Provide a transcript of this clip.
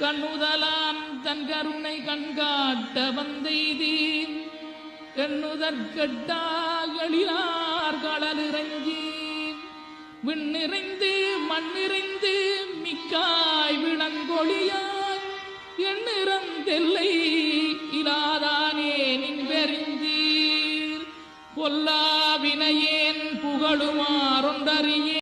கண்ணுதலாம் தன் கருணை கண்காட்ட வந்தெய்தி. எண்ணுதற்கட்டாகளிலார் கடலிறங்கி. விண்ணிறைந்து மண்ணிறைந்து மிக்காய் விளங்கொழியார் எண்ணிறந்தெல்லை இலாதானே நின் நின்பெறிந்தீர் பொல்லாவினையேன் புகழுமாறொன்றறியே